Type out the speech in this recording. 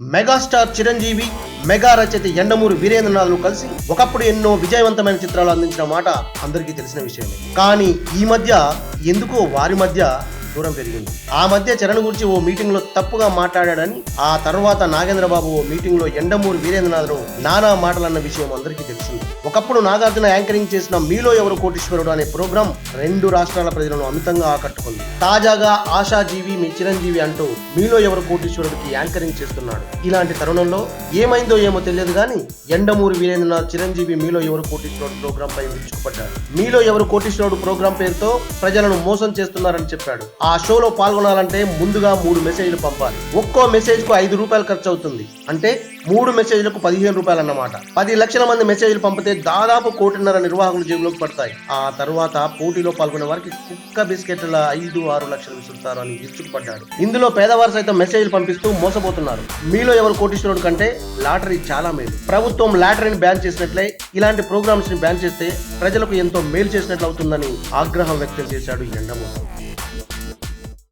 Megastar Chiranjeevi mega రచయిత ఎండమూరి వీరేంద్రనాథ్ను కలిసి ఒకప్పుడు ఎన్నో విజయవంతమైన చిత్రాలు అందించిన మాట అందరికీ తెలిసిన విషయమే. కానీ ఈ మధ్య ఎందుకో వారి మధ్య దూరం పెరిగింది. ఆ మధ్య చరణ్ గురించి ఓ మీటింగ్లో తప్పుగా మాట్లాడాడని ఆ తర్వాత నాగేంద్రబాబు ఓ మీటింగ్లో ఎండమూరి వీరేంద్రనాథ్ను నానా మాటలన్న విషయం అందరికీ తెలిసింది. ఒకప్పుడు నాగార్జున యాంకరింగ్ చేసిన మీలో ఎవరు కోటీశ్వరుడు అనే ప్రోగ్రాం రెండు రాష్ట్రాల ప్రజలను అమితంగా ఆకట్టుకుంది. తాజాగా ఆశాజీవి మీ చిరంజీవి అంటూ మీలో ఎవరు కోటీశ్వరుడికి యాంకరింగ్ చేస్తున్నాడు. ఇలాంటి తరుణంలో ఏమైందో ఏమో తెలియదు కానీ ఎండమూరి వీరేంద్రనాథ్ చిరంజీవి మీలో ఎవరు కోటీశ్వరుడు ప్రోగ్రాం పై విరుచుకుపడ్డాడు మీలో ఎవరు కోటీశ్వరుడు ప్రోగ్రాం పేరుతో ప్రజలను మోసం చేస్తున్నారని చెప్పాడు. ఆ షోలో పాల్గొనాలంటే ముందుగా మూడు మెసేజ్లు పంపాలి. ఒక్కో మెసేజ్కు ఐదు రూపాయలు ఖర్చు అవుతుంది అంటే మూడు మెసేజ్లకు పదిహేను రూపాయలు అన్నమాట పది లక్షల మంది మెసేజ్లు పంపితే దాదాపు కోటిన్నర నిర్వాహకుల జేబులోకి పడతాయి. ఆ తర్వాత పోటీలో పాల్గొనే వారికి కుక్క బిస్కెట్ల ఐదు ఆరు లక్షలు విసురుతారు అని విరుచుకుపడ్డాడు. ఇందులో పేదవారు సైతం మెసేజ్లు పంపిస్తూ మోసపోతున్నారు. మీలో ఎవరు కోటీశ్వరుడు కంటే లాటరీ చాలా మేలు. ప్రభుత్వం లాటరీని బ్యాన్ చేసినట్లే ఇలాంటి ప్రోగ్రామ్స్ని బ్యాన్ చేస్తే ప్రజలకు ఎంతో మేలు చేసినట్లు అవుతుందని ఆగ్రహం వ్యక్తం చేశాడు ఈ